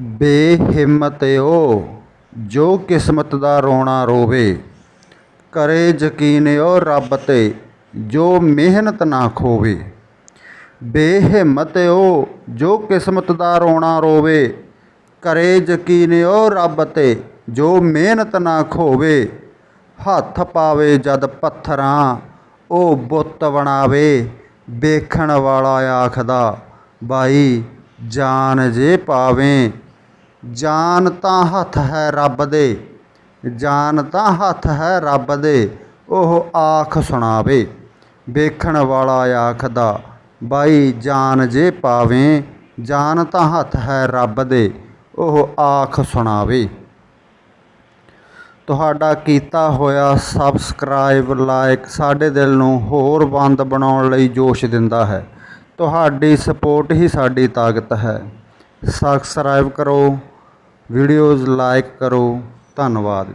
ਬੇਹਿੰਮਤਿਓ, ਜੋ ਕਿਸਮਤ ਦਾ ਰੋਣਾ ਰੋਵੇ, ਕਰੇ ਯਕੀਨਿਓ ਰੱਬ ਤੇ, ਜੋ ਮਿਹਨਤ ਨਾ ਖੋਵੇ। ਬੇਹਿੰਮਤਿਓ, ਜੋ ਕਿਸਮਤ ਦਾ ਰੋਣਾ ਰੋਵੇ, ਕਰੇ ਯਕੀਨਿਓ ਰੱਬ ਤੇ, ਜੋ ਮਿਹਨਤ ਨਾ ਖੋਵੇ। ਹੱਥ ਪਾਵੇ ਜਦ ਪੱਥਰਾਂ, ਉਹ ਬੁੱਤ ਬਣਾਵੇ। ਵੇਖਣ ਵਾਲਾ ਆਖਦਾ, ਬਾਈ, ਜਾਨ ਜੇ ਪਾਵੇਂ ਜਾਨ ਤਾਂ ਹੱਥ ਹੈ ਰੱਬ ਦੇ, ਜਾਨ ਤਾਂ ਹੱਥ ਹੈ ਰੱਬ ਦੇ, ਉਹ ਆਖ ਸੁਣਾਵੇ, ਵੇਖਣ ਵਾਲਾ ਆਖਦਾ, ਬਾਈ ਜਾਨ ਜੇ ਪਾਵੇਂ, ਜਾਨ ਤਾਂ ਹੱਥ ਹੈ ਰੱਬ ਦੇ, ਉਹ ਆਖ ਸੁਣਾਵੇ। ਤੁਹਾਡਾ ਕੀਤਾ ਹੋਇਆ ਸਬਸਕ੍ਰਾਈਬ ਲਾਇਕ ਸਾਡੇ ਦਿਲ ਨੂੰ ਹੋਰ ਬੰਦ ਬਣਾਉਣ ਲਈ ਜੋਸ਼ ਦਿੰਦਾ ਹੈ। ਤੁਹਾਡੀ ਸਪੋਰਟ ਹੀ ਸਾਡੀ ਤਾਕਤ ਹੈ। ਸਬਸਕ੍ਰਾਈਬ ਕਰੋ। ਵੀਡੀਓਜ਼ ਲਾਈਕ ਕਰੋ ਧੰਨਵਾਦ